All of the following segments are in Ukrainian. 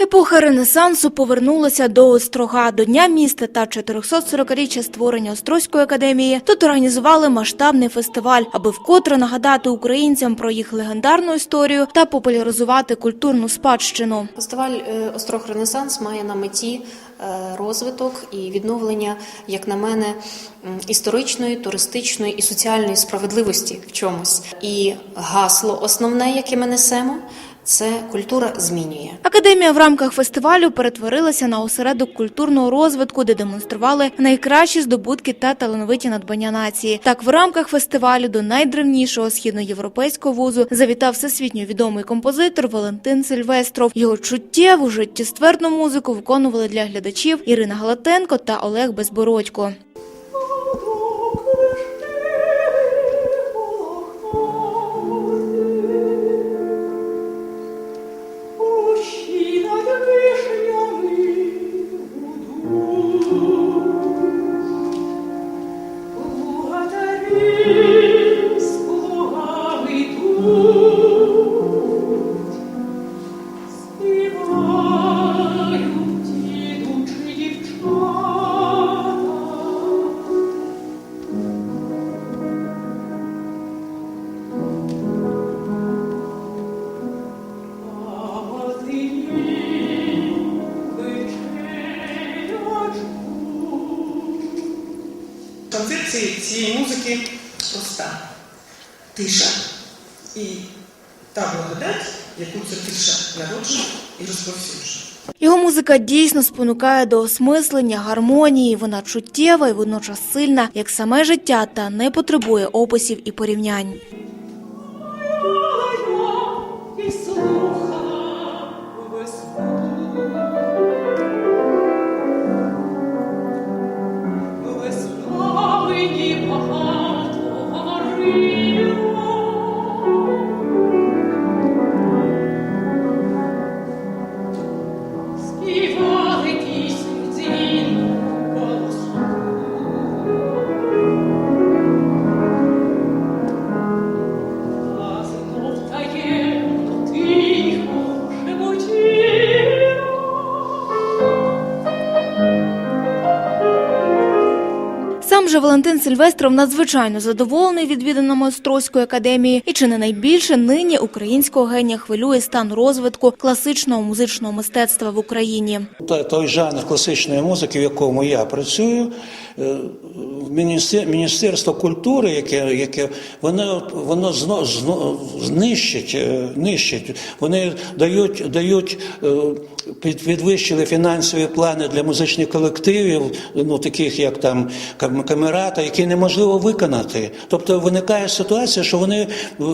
Епоха Ренесансу повернулася до Острога. До Дня міста та 440-річчя створення Острозької академії тут організували масштабний фестиваль, аби вкотре нагадати українцям про їх легендарну історію та популяризувати культурну спадщину. Фестиваль е, Острог Ренесанс має на меті е, розвиток і відновлення, як на мене, історичної, туристичної і соціальної справедливості в чомусь. І гасло основне, яке ми несемо, це культура змінює. Академія в рамках фестивалю перетворилася на осередок культурного розвитку, де демонстрували найкращі здобутки та талановиті надбання нації. Так, в рамках фестивалю до найдревнішого східноєвропейського вузу завітав всесвітньо відомий композитор Валентин Сильвестров. Його чуттєву життєствердну музику виконували для глядачів Ірина Галатенко та Олег Безбородько. Концепція цієї музики проста. Тиша і та благодать, яку ця тиша народжує і розповсюджує. Його музика дійсно спонукає до осмислення, гармонії. Вона чуттєва і водночас сильна, як саме життя, та не потребує описів і порівнянь. Сам же Валентин Сильвестров надзвичайно задоволений відвіданими Острозької академії і чи не найбільше нині українського генія хвилює стан розвитку класичного музичного мистецтва в Україні. Той жанр класичної музики, в якому я працюю, е, Міністерство культури, яке, яке воно, воно зно, зно, знищить, е, нищить. Вони дають, дають е, під- підвищили фінансові плани для музичних колективів, ну таких як там кам- які неможливо виконати. Тобто виникає ситуація, що вони е,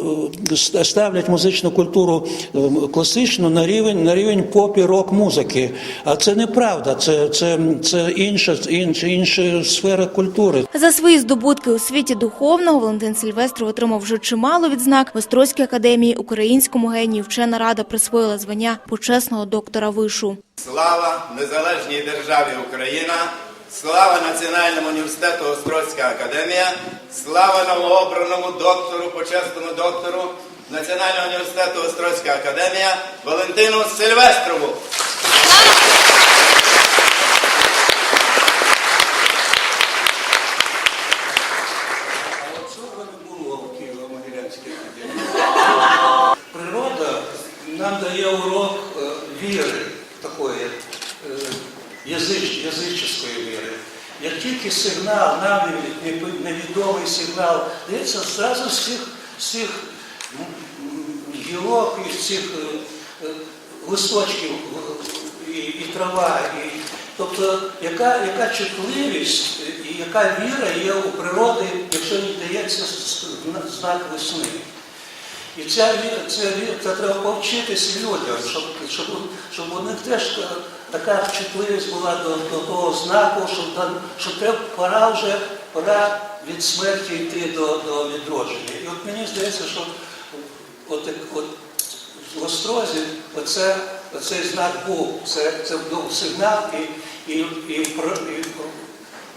е, ставлять музичну культуру е, класичну на рівень на рівень попі рок музики. А це неправда. Це, це, це інша, інша, інша сфера культури. За свої здобутки у світі духовного Валентин Сильвестров отримав вже чимало відзнак в Острозькій академії українському генію. Вчена рада присвоїла звання почесного доктора вишу. Слава незалежній державі Україна, слава Національному університету Острозька академія, слава новообраному доктору, почесному доктору Національного університету Острозька академія Валентину Сильвестрову. Природа нам дає урок е, віри, такої е, язич, язичської віри. Як тільки сигнал, нам невідомий сигнал, дається зразу з цих, з цих гілок і з цих е, е, листочків е, і, і трава. І, тобто, яка, яка чутливість і яка віра є у природи, якщо їй дається знак весни. І ця віра, це треба повчитись людям, щоб, щоб, щоб у них теж е, така чутливість була до, до того знаку, що, там- що треба, пора вже пора від смерті йти до, до відродження. І от мені здається, що от, от в Острозі оце, оцей знак був, це, це був сигнал і, і, і,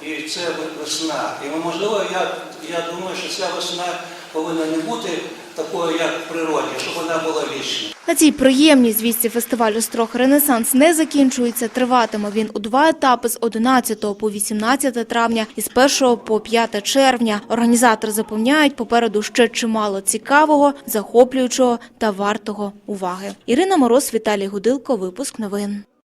і, і це весна. І можливо, я, я думаю, що ця весна повинна не бути такою, як в природі, щоб вона була вічна. На цій приємній звісті фестивалю «Строх Ренесанс» не закінчується. Триватиме він у два етапи з 11 по 18 травня і з 1 по 5 червня. Організатори запевняють, попереду ще чимало цікавого, захоплюючого та вартого уваги. Ірина Мороз, Віталій Гудилко, випуск новин.